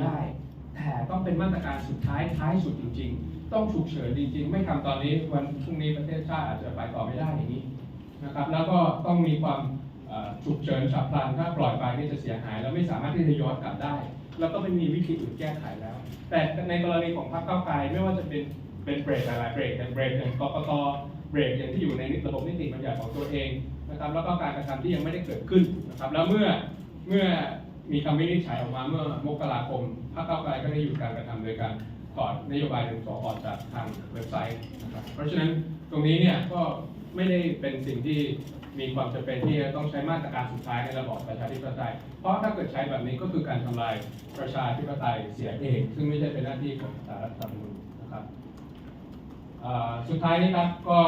ได้ แต่ต้องเป็นมาตรการสุดท้ายท้ายสุดจริง ๆ ต้องฉุกเฉินจริง ๆ ไม่ทำตอนนี้วันพรุ่งนี้ประเทศชาติอาจจะไปต่อไม่ได้อย่างนี้นะครับ แล้วก็ต้องมีความฉุกเฉินฉับพลันถ้าปล่อยไปนี่จะเสียหาย แล้วไม่สามารถที่จะย้อนกลับได้ แล้วก็ไม่มีวิธีอื่นแก้ไขแล้ว แต่ในกรณีของพรรคก้าวไกลไม่ว่าจะเป็นเป็นเบรกหลายๆเบรกอย่างเบรกอย่างกกตเบรกอย่างที่อยู่ในระบบนิติบัญญัติของตัวเองนะครับ แล้วก็การกระทำที่ยังไม่ได้เกิดขึ้นนะครับ แล้วเมื่อเมื่อ มีคำวินิจฉัยออกมาเมื่อมกราคมพรรคก้าไกลก็ได้หยุดการกระทำโดยการถอดนโยบายหนึ่งสอออกจากทางเว็บไซต์นะครับเพราะฉะนั้นตรงนี้เนี่ยก็ไม่ได้เป็นสิ่งที่มีความจำเป็นที่จะต้องใช้มาตรการสุดท้ายในระบอบประชาธิปไตย เพราะถ้าเกิดใช้แบบนี้ก็คือการทำลายประชาธิปไตยเสียเอง ซึ่งไม่ใช่เป็นหน้าที่ของสารรัฐธรรมนูญนะครับสุดท้ายนี้ครับก็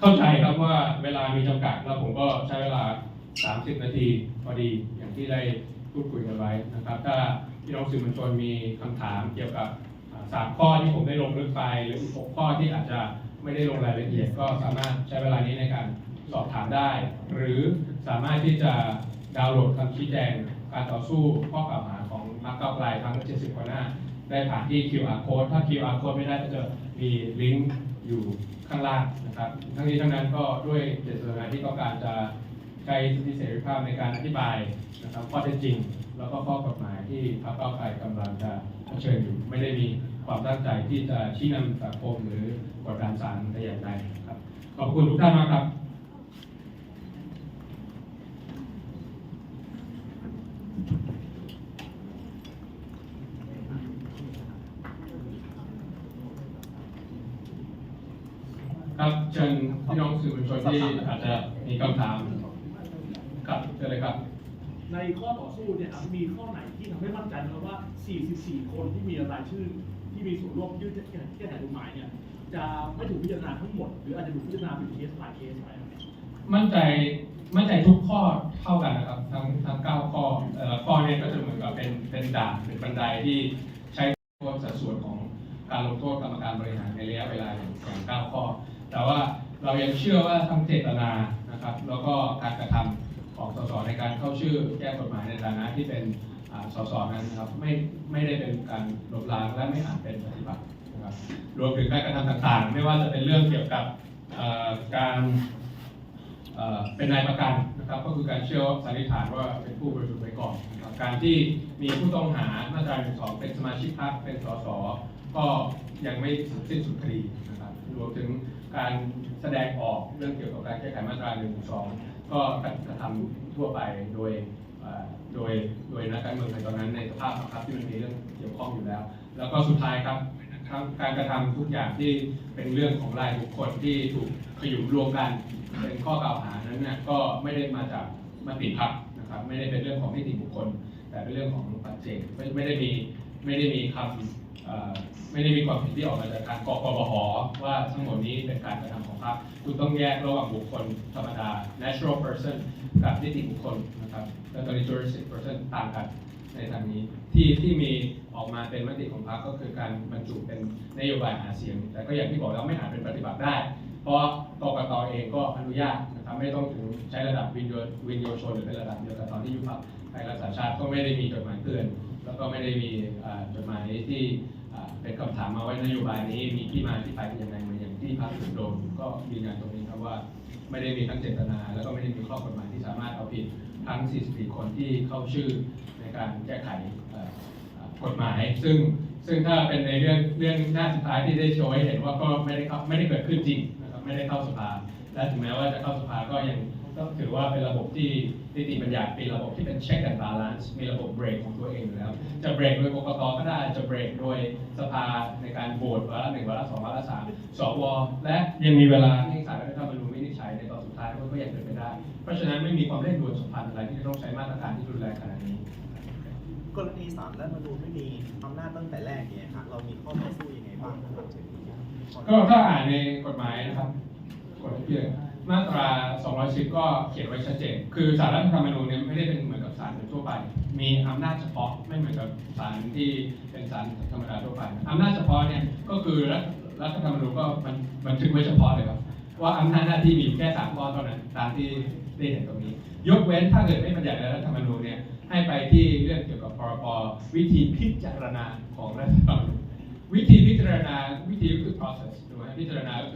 เข้าใจครับว่าเวลามีจำกัดแล้วผมก็ใช้เวลา 30 นาทีพอดีอย่างที่ได้พูดคุยกันไว้นะครับ ถ้าพี่น้องสื่อมวลชนมีคำถามเกี่ยวกับสามข้อที่ผมได้ลงลึกไปหรืออีกหกข้อที่อาจจะไม่ได้ลงรายละเอียดก็สามารถใช้เวลานี้ในการสอบถามได้ หรือสามารถที่จะดาวน์โหลดคำชี้แจงการต่อสู้ข้อกล่าวหาของพรรคก้าวไกลทั้ง 70 กว่าหน้า ได้ผ่านที่ QR code ถ้า QR code ไม่ได้ก็จะมีลิงก์อยู่ข้างล่างนะครับ ทั้งนี้ทั้งนั้นก็ด้วยเจตนาที่ต้องการจะ ใช้สิทธิเสรีภาพในการอธิบายนะครับข้อเท็จจริง แล้วก็ข้อกฎหมายที่พรรคก้าไกลกำลังจะเผชิญอยู่ ไม่ได้มีความตั้งใจที่จะชี้นำสังคมหรือกดดันศาลแต่อย่างใดครับขอบคุณทุกท่านมากครับครับเชิญพี่น้องสื่อมวลชนที่อาจจะมีคำถาม ครับเชิญเลยครับ ในข้อต่อสู้เนี่ยครับมีข้อไหนที่ทำให้มั่นใจนะครับว่า 44 คนที่มีรายชื่อ ที่มีส่วนร่วมยื่นแก้แก้ไขกฎหมายเนี่ยจะไม่ถูกพิจารณาทั้งหมด หรืออาจจะถูกพิจารณาเป็นเคส by เคสไปครับมั่นใจมั่นใจทุกข้อเท่ากันนะครับทั้งทั้งเก้าข้อเอ่อข้อเนี้ก็จะเหมือนกับเป็นเป็นด่านเป็นบันไดที่ใช้โทษสัดส่วนของการลงโทษกรรมการบริหารในระยะเวลาอย่างอย่างเก้าข้อ แต่ว่าเรายังเชื่อว่าทั้งเจตนานะครับ แล้วก็การกระทำ ของสสในการเข้าชื่อแก้กฎหมายในฐานะที่เป็นสสนั้นนะครับไม่ไม่ได้เป็นการลบล้างและไม่อาจเป็นปฏิบัตินะครับรวมถึงการกระทำต่างๆ ไม่ว่าจะเป็นเรื่องเกี่ยวกับการเป็นนายประกันนะครับก็คือการเชื่อสันนิษฐานว่าเป็นผู้บริสุทธิ์ไว้ก่อนนะครับการที่มีผู้ต้องหามาตราหนึ่งสองเป็นสมาชิกพรรคเป็นสสก็ยังไม่สิ้นสุดคดีนะครับรวมถึงการแสดงออกเรื่องเกี่ยวกับการแก้ไขมาตราหนึ่งสอง ก็กระทำทั่วไปโดยโดยโดยนักการเมืองในตอนนั้นในสภาพบังคับที่มันมีเรื่องเกี่ยวข้องอยู่แล้ว แล้วก็สุดท้ายครับการกระทำทุกอย่างที่เป็นเรื่องของรายบุคคลที่ถูกขยุมรวมกันเป็นข้อกล่าวหานั้นเนี่ยก็ไม่ได้มาจากมติพักนะครับไม่ได้เป็นเรื่องของนิติบุคคล แต่เป็นเรื่องของปัจเจกไม่ไม่ได้มีไม่ได้มีคำ ไม่ได้มีความผิดที่ออกมาจากการกกบหว่าทั้งหมดนี้เป็นการกระทำของพรรคคุณต้องแยกระหว่างบุคคลธรรมดา natural person กับนิติบุคคลนะครับแล้วตอนนี้ juristic person ต่างกันในทางนี้ที่ที่มีออกมาเป็นมติของพรรคก็คือการบรรจุเป็นนโยบายหาเสียง แต่ก็อย่างที่บอกแล้วไม่อาจเป็นปฏิบัติได้ เพราะกกตเองก็อนุญาตนะครับไม่ต้องถึงใช้ระดับวินโยวินโยชนหรือเป็นระดับเดียวกับตอนที่ยุบพรรคไทยรักษาชาติก็ไม่ได้มีจดหมายเตือน แล้วก็ไม่ได้มีจดหมายที่เป็นคำถามมาไว้นโยบายนี้มีที่มาที่ไปเป็นยังไงเหมือนอย่างที่พรรคถูกโดนก็ยืนยันตรงนี้ครับว่าไม่ได้มีทั้งเจตนา แล้วก็ไม่ได้มีข้อกฎหมายที่สามารถเอาผิดทั้ง 44 คนที่เข้าชื่อในการแก้ไขกฎหมาย ซึ่งซึ่งถ้าเป็นในเรื่องเรื่องหน้าสุดท้ายที่ได้โชว์ให้เห็นว่าก็ไม่ได้ไม่ได้เกิดขึ้นจริงนะครับไม่ได้เข้าสภาและถึงแม้ว่าจะเข้าสภาก็ยัง ต้องถือว่าเป็นระบบที่นิติบัญญัติเป็นระบบที่เป็น check and balance มีระบบเบรกของตัวเองอยู่แล้ว จะเบรกโดยกกตก็ได้จะเบรกโดยสภาในการโหวตวาระหนึ่งวาระสองวาระสามสวและยังมีเวลาให้ศาลรัฐธรรมนูญวินิจฉัยในตอนสุดท้ายก็ยังเป็นไปได้ เพราะฉะนั้นไม่มีความเร่งด่วนสมพันธ์อะไรที่จะต้องใช้มาตรการที่รุนแรงขนาดนี้ กรณีศาลรัฐธรรมนูญไม่มีอำนาจตั้งแต่แรกเนี่ยครับเรามีข้อต่อสู้ยังไงบ้างครับถึงก็ถ้าอ่านในกฎหมายนะครับกฎหมายเพียง มาตรา 210 ก็เขียนไว้ชัดเจน คือสารรัฐธรรมนูญเนี่ยไม่ได้เป็นเหมือนกับศาลทั่วไป มีอำนาจเฉพาะไม่เหมือนกับศาลที่เป็นศาลธรรมดาทั่วไปอำนาจเฉพาะเนี่ยก็คือรัฐรัฐธรรมนูญก็มันบันทึกไว้เฉพาะเลยครับว่าอำนาจหน้าที่มีแค่สามข้อเท่านั้นตามที่ได้เห็นตรงนี้ ยกเว้นถ้าเกิดไม่บัญญัติในรัฐธรรมนูญเนี่ยให้ไปที่เรื่องเกี่ยวกับพรบวิธีพิจารณาของรัฐธรรมนูญวิธีพิจารณาวิธีก็คือ process ถูกไหมพิจารณาก็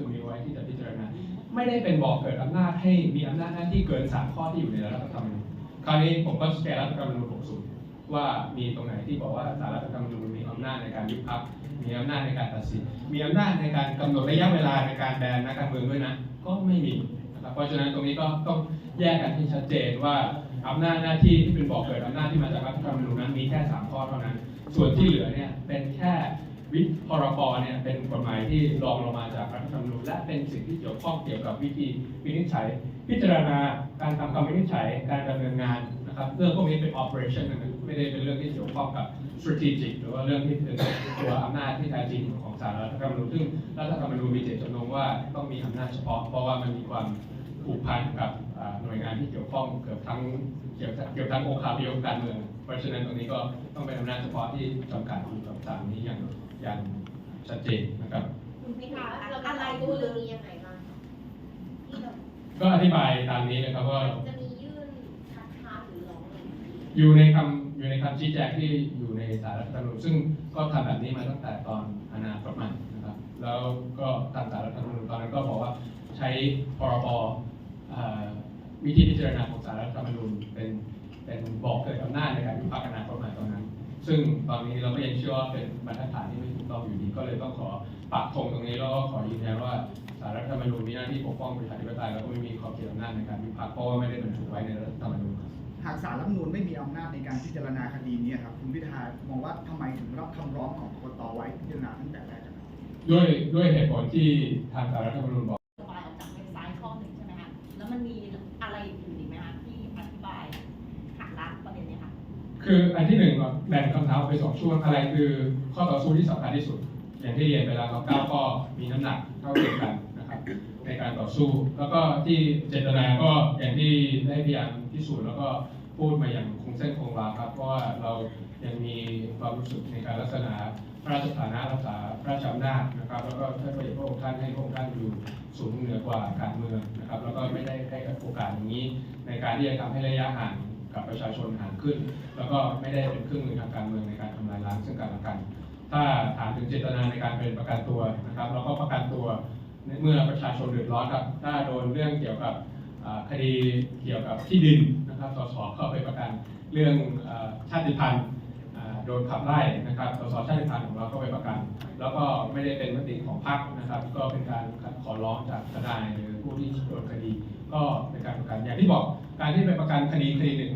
ไม่ได้เป็นบอกเกิดอำนาจให้มีอำนาจหน้าที่เกินสามข้อที่อยู่ในรัฐธรรมนูญคราวนี้ผมก็แกนรัฐธรรมนูญ60 ว่ามีตรงไหนที่บอกว่าสารรัฐธรรมนูญมีอำนาจในการยุบพรรคมีอำนาจในการตัดสิน มีอำนาจในการกำหนดระยะเวลาในการแบนนักการเมืองด้วยนะ ก็ไม่มีนะครับเพราะฉะนั้นตรงนี้ก็ต้องแยกกันให้ชัดเจนว่าอำนาจหน้าที่ที่เป็นบอกเกิดอำนาจที่มาจากรัฐธรรมนูญนั้นมีแค่สามข้อเท่านั้น ส่วนที่เหลือเนี่ยเป็นแค่ วิพรบเนี่ยเป็นกฎหมายที่รองลงมาจากรัฐธรรมนูญและเป็นสิ่งที่เกี่ยวข้องเกี่ยวกับวิธีวินิจฉัย พิจารณาการทำคำวินิจฉัยการดำเนินงานนะครับเรื่องพวกนี้เป็น operation นะไม่ได้เป็นเรื่องที่เกี่ยวข้องกับ strategic หรือว่าเรื่องที่เป็นตัวอำนาจที่แท้จริงของสารรัฐธรรมนูญซึ่งรัฐธรรมนูญมีเจตจำนงว่าต้องมีอำนาจเฉพาะเพราะว่ามันมีความผูกพันกับหน่วยงานที่เกี่ยวข้องเกือบทั้งเกี่ยวกับเกี่ยวทั้งองค์คาพยพการเมือง เพราะฉะนั้นตรงนี้ก็ต้องเป็นอำนาจเฉพาะที่จำกัดอยู่กับสารนี้อย่าง อย่างชัดเจนนะครับ คุณพิธาเราอะไรดูเรื่องนี้ยังไงบ้างคะที่เราก็อธิบายตามนี้นะครับว่าจะมียื่นคัดค้านหรือร้องอะไรไหมอยู่ในคำอยู่ในคำชี้แจงที่อยู่ในสารรัฐธรรมนูญซึ่งก็ทำแบบนี้มาตั้งแต่ตอนอนาคตใหม่นะครับ แล้วก็ตามสารรัฐธรรมนูญตอนนั้นก็บอกว่าใช้พรบเอ่อวิธีพิจารณาของสารรัฐธรรมนูญเป็นเป็นบอกเกิดอำนาจในการยุบพรรคอนาคตใหม่ตอนนั้น ซึ่งตอนนี้เราก็ยังเชื่อว่าเป็นบรรทัดฐานที่ไม่ถูกต้องอยู่ดี ก็เลยต้องขอปักธงตรงนี้แล้วก็ขอยืนยันว่าสารรัฐธรรมนูญมีหน้าที่ปกป้องประชาธิปไตยแล้วก็ไม่มีขอบเขตอำนาจในการยุบพรรคเพราะว่าไม่ได้บรรจุไว้ในรัฐธรรมนูญครับหากสารรัฐธรรมนูญไม่มีอำนาจในการพิจารณาคดีนี้ครับคุณพิธามองว่าทำไมถึงรับคำร้องของกกตไว้พิจารณาตั้งแต่แรกครับ ด้วยด้วยเหตุผลที่ทางสารรัฐธรรมนูญบอก คืออันที่หนึ่งแบ่งคำถามไปสองช่วงอะไรคือข้อต่อสู้ที่สำคัญที่สุด อย่างที่เรียนไปแล้วครับเก้าข้อมีน้ำหนักเท่าเทียมกันนะครับในการต่อสู้ แล้วก็ที่เจตนาก็อย่างที่ได้พยายามพิสูจน์แล้วก็พูดมาอย่างคงเส้นคงวาครับ เพราะว่าเรายังมีความรู้สึกในการรักษาพระราชฐานะรักษาพระราชอำนาจนะครับ แล้วก็ท่านพระเอกพระองค์ท่านให้พระองค์ท่านอยู่สูงเหนือกว่าการเมืองนะครับ แล้วก็ไม่ได้ให้โอกาสอย่างนี้ ในการที่จะทำให้ระยะห่าง กับประชาชนห่างขึ้น แล้วก็ไม่ได้เป็นเครื่องมือทางการเมืองในการทำลายล้างซึ่งกันและกัน ถ้าถามถึงเจตนาในการเป็นประกันตัวนะครับแล้วก็ประกันตัวเมื่อประชาชนเดือดร้อนครับ ถ้าโดนเรื่องเกี่ยวกับคดีเกี่ยวกับที่ดินนะครับสสเข้าไปประกันเรื่องอชาติพันธุ์โดนขับไล่นะครับ สสชาติพันธุ์ของเราเข้าไปประกัน แล้วก็ไม่ได้เป็นมติของพรรคนะครับ ก็เป็นการขอร้องจากทนายหรือผู้ที่โดนคดี ก็เป็นการประกัน อย่างที่บอกการที่ไปประกันคดีคดีหนึ่ง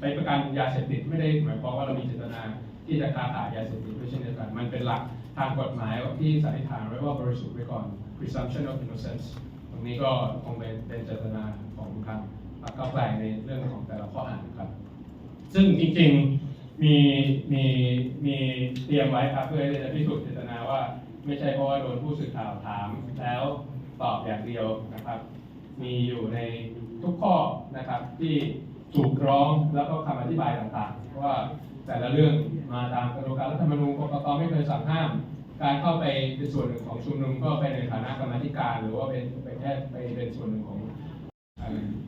ไปประกันยาเสพติดไม่ได้หมายความว่าเรามีเจตนาที่จะค้าขายยาเสพติดด้วยเช่นเดียวกัน มันเป็นหลักทางกฎหมายที่สันนิษฐานไว้ว่าบริสุทธิ์ไว้ก่อน presumption of innocence ตรงนี้ก็คงเป็นเป็นเจตนาของทางพรรคก้าวไกลในเรื่องของแต่ละข้อหาครับ ซึ่งจริงๆมีมีมีเตรียมไว้ครับเพื่อจะพิสูจน์เจตนาว่า ไม่ใช่เพราะว่าโดนผู้สื่อข่าวถามแล้วตอบอย่างเดียวนะครับ มีอยู่ในทุกข้อนะครับที่ ถูกร้องแล้วก็คำอธิบายต่างๆ ว่าแต่ละเรื่องมาตามกระบวนการรัฐธรรมนูญกกตไม่เคยสั่งห้าม การเข้าไปเป็นส่วนหนึ่งของชุมนุมก็ไปในฐานะกรรมาธิการ หรือว่าเป็นไปแค่ไปเป็นส่วนหนึ่งของ um,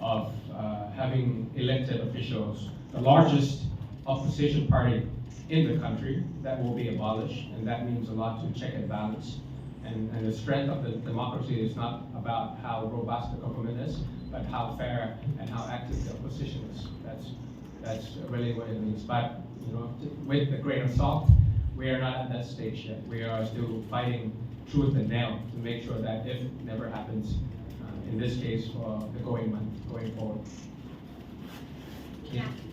of uh, having elected officials, the largest opposition party in the country that will be abolished, and that means a lot to check and balance. And, and the strength of the democracy is not about how robust the government is, but how fair and how active the opposition is. That's that's really what it means. But you know, with a grain of salt, we are not at that stage yet. We are still fighting tooth and nail to make sure that if it never happens, uh, in this case, for the going month, going forward. มี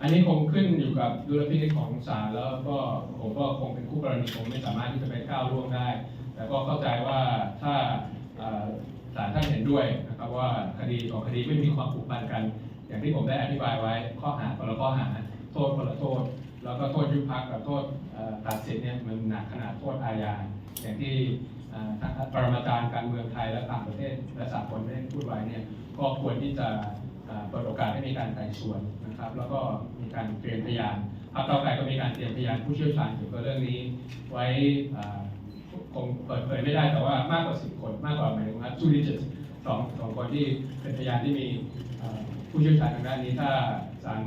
อันนี้คงขึ้นอยู่กับดุลพินิจของศาลแล้วก็ผมก็คงเป็นคู่กรณีผมไม่สามารถที่จะไปก้าวล่วงได้ แต่ก็เข้าใจว่าถ้าศาลท่านเห็นด้วยนะครับว่าคดีของคดีไม่มีความผูกพันกัน อย่างที่ผมได้อธิบายไว้ข้อหาคนละข้อหาโทษคนละโทษ แล้วก็โทษยุบพักกับโทษตัดสิทธิ์เนี่ยมันหนักขนาดโทษอาญาอย่างที่ปรมาจารย์การเมืองไทยและต่างประเทศและสากลได้พูดไว้เนี่ยก็ควรที่จะเปิดโอกาสให้มีการไต่สวน นะครับ แล้วก็มีการเตรียมพยานพรรคเก้าไกลก็มีการเตรียมพยานผู้เชี่ยวชาญเกี่ยวกับเรื่องนี้ ไว้คงเปิดเผยไม่ได้แต่ว่ามากกว่าสิบคนมากกว่าหมายถึงว่าจูดิจิตสองสองคนที่เป็นพยานที่มีผู้เชี่ยวชาญทางด้านนี้ถ้าศาล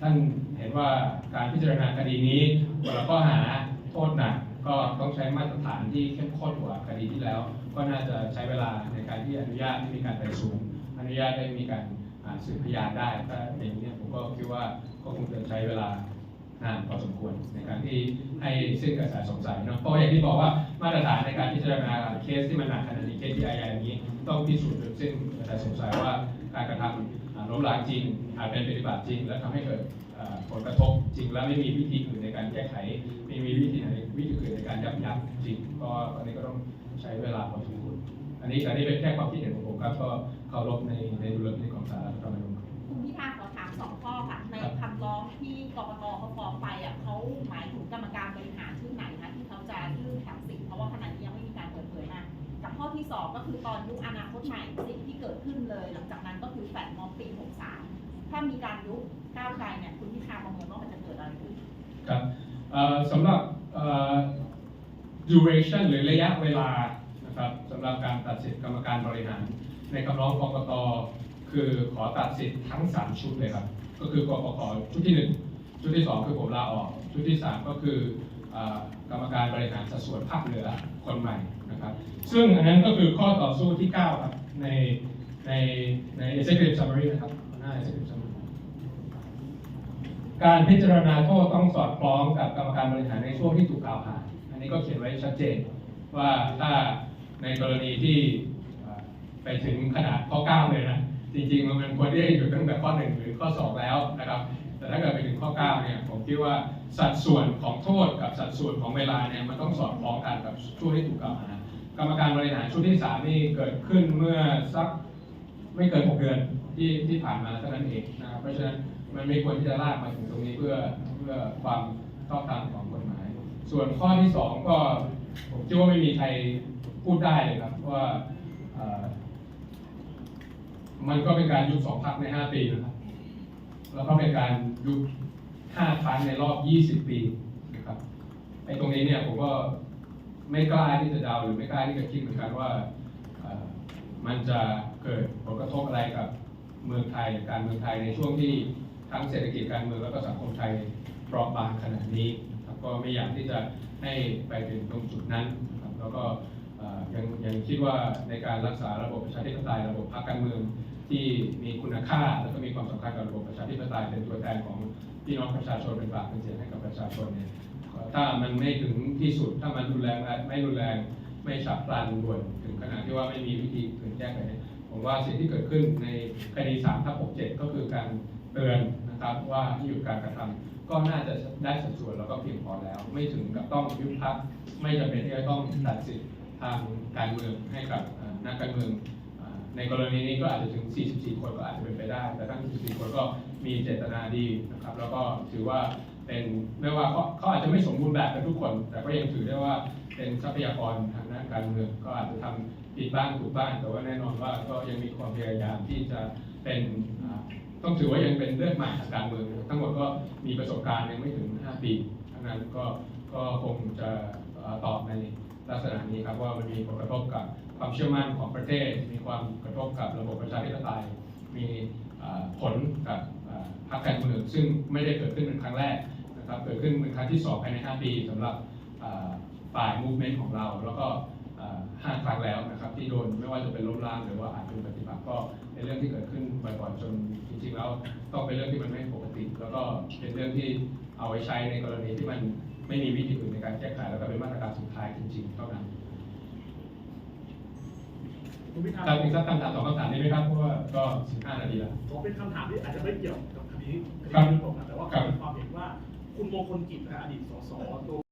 ท่านเห็นว่าการพิจารณาคดีนี้คนละข้อหาโทษหนักก็ต้องใช้มาตรฐานที่เข้มข้นกว่าคดีที่แล้ว ก็น่าจะใช้เวลาในการที่อนุญาตให้มีการไต่สวนอนุญาตให้มีการ สืบพยานได้ถ้าอย่างนี้ผมก็คิดว่าก็คงจะใช้เวลานานพอสมควรในการที่ให้สิ้นกระแสสงสัยเนาะเพราะอย่างที่บอกว่ามาตรฐานในการพิจารณาเคสที่มันหนักขนาดนี้เคสที่อาญาอย่างนี้ต้องพิสูจน์จนสิ้นกระแสสงสัยว่าการกระทำล้มล้างจริงอาจเป็นปฏิบัติจริง และทำให้เกิดผลกระทบจริงและไม่มีวิธีอื่นในการแก้ไข ไม่มีวิธีไหนวิธีอื่นในการยับยั้งจริงก็อันนี้ก็ต้องใช้เวลาพอสมควรอันนี้อันนี้เป็นแค่ความคิดเห็นของผมครับก็ เคารพในในดุลพินิจของศาลรัฐธรรมนูญ คุณพิธาขอถามสองข้อค่ะ ในครับคำร้องที่กกตเขาฟ้องไปอะเขาหมายถึงกรรมการบริหารชุดไหนคะที่เขาจะยื่นตัดสินเพราะว่าขณะนี้ยังไม่มีการเปิดเผยมากับข้อที่สองก็คือตอนยุคอนาคตใหม่สิ่งที่เกิดขึ้นเลย หลังจากนั้นก็คือแฟดมอบปี 63 ถ้ามีการยุบก้าวไกลเนี่ยคุณพิธาประเมินว่ามันจะเกิดอะไรขึ้น ครับเอ่อสำหรับเอ่อ duration หรือระยะเวลานะครับสำหรับการตัดสิทธิกรรมการบริหาร ในคำร้องกกตคือขอตัดสิทธิ์ทั้ง 3 ชุดเลยครับ ก็คือกกตชุดที่ 1 ชุดที่ 2 คือผมลาออก ชุดที่ 3 ก็คืออกรรมการบริหารสัดส่วนภาคเหนือคนใหม่นะครับ ซึ่งอันนั้นก็คือข้อต่อสู้ที่ 9 ครับ ในในใน executive summary นะครับหน้า executive summary การพิจารณาโทษต้องสอดคล้องกับกรรมการบริหารในช่วงที่ถูกกล่าวหา อันนี้ก็เขียนไว้ชัดเจนว่าถ้าในกรณีที่ ไปถึงขนาดข้อ 9 เลยนะจริงๆ มันควรที่จะอยู่ตั้งแต่ข้อ 1 หรือข้อ 2 แล้วนะครับ แต่ถ้าเกิดไปถึงข้อ 9 เนี่ยผมคิดว่าสัดส่วนของโทษกับสัดส่วนของเวลาเนี่ยมันต้องสอดคล้องกันกับช่วงที่ถูกกล่าวหากรรมการบริหารชุดที่ 3 นี่เกิดขึ้นเมื่อสักไม่เกิน 6 เดือนที่ที่ผ่านมาเท่านั้นเองนะครับเพราะฉะนั้นมันไม่ควรที่จะลากมาถึงตรงนี้เพื่อเพื่อความชอบธรรมของกฎหมาย ส่วนข้อที่ 2 ก็ผมคิดว่าไม่มีใครพูดได้เลยครับว่า มันก็เป็นการยุบสองพักใน5ปีนะครับ แล้วก็เป็นการยุบ5ครั้งในรอบ20ปีนะครับไอ้ตรงนี้เนี่ยผมก็ไม่กล้าที่จะเดาหรือไม่กล้าที่จะคิดเหมือนกันว่ามันจะเกิดผลกระทบอะไรกับเมืองไทยการเมืองไทยในช่วงที่ทั้งเศรษฐกิจการเมืองแล้วก็สังคมไทยเปราะบางขนาดนี้ก็ไม่อยากที่จะให้ไปถึงตรงจุดนั้นนะครับแล้วก็ ยังยังคิดว่าในการรักษาระบบประชาธิปไตยระบบพรรคการเมืองที่มีคุณค่าและก็มีความสำคัญกับระบบประชาธิปไตยเป็นตัวแทนของพี่น้องประชาชนเป็นปากเป็นเสียงให้กับประชาชนเนี่ยถ้ามันไม่ถึงที่สุดถ้ามันรุนแรงและไม่รุนแรงไม่ฉับพลันด่วนถึงขนาดที่ว่าไม่มีวิธีอื่นแก้ไขเนี่ยผมว่าสิ่งที่เกิดขึ้นในคดี3ทับ67 ก็คือการเตือนนะครับว่าให้หยุดการกระทำก็น่าจะได้สัดส่วนแล้วก็เพียงพอแล้ว ไม่ถึงกับต้องยุบพักไม่จำเป็นที่จะต้องตัดสิทธิ ทางการเมืองให้กับนักการเมือง ในกรณีนี้ก็อาจจะถึง 44 คนก็อาจจะเป็นไปได้ แต่ทั้ง 44 คนก็มีเจตนาดีนะครับ แล้วก็ถือว่าเป็นไม่ว่าเขาอาจจะไม่สมบูรณ์แบบกันทุกคน แต่ก็ยังถือได้ว่าเป็นทรัพยากรทางด้านการเมือง ก็อาจจะทำผิดบ้างถูกบ้าง แต่ว่าแน่นอนว่าก็ยังมีความพยายามที่จะเป็นต้องถือว่ายังเป็นเลือดใหม่ทางการเมือง ทั้งหมดก็มีประสบการณ์ยังไม่ถึง 5 ปีทั้งนั้นก็ก็คงจะตอบใน ลักษณะนี้ครับว่ามันมีผลกระทบกับความเชื่อมั่นของประเทศ มีความกระทบกับระบบประชาธิปไตย มีผลกับพรรคการเมืองซึ่งไม่ได้เกิดขึ้นเป็นครั้งแรกนะครับเกิดขึ้นเป็นครั้งที่สองภายใน 5 ปีสำหรับฝ่ายมูฟเมนต์ของเรา แล้วก็เอ่อห้าครั้งแล้วนะครับที่โดนไม่ว่าจะเป็นล้มล้างหรือว่าอาจเป็นปฏิบัติก็เป็นเรื่องที่เกิดขึ้นบ่อยๆจนจริงๆแล้วต้องเป็นเรื่องที่มันไม่ปกติ แล้วก็เป็นเรื่องที่เอาไว้ใช้ในกรณีที่มัน ไม่มีวิธีอื่นในการแก้ไขแล้วก็เป็นมาตรการสุดท้ายจริงๆเท่านั้นคุณพิธาครับอีกสักคำถามสองคำถามได้ไหมครับเพราะว่าก็ 15 นาทีแล้วขอเป็นคำถามที่อาจจะไม่เกี่ยวกับคดีคครัดีบนี้ผมนะแต่ว่าครับเป็นความเห็นว่าคุณมงคลกิจนะฮะอดีตสสตัว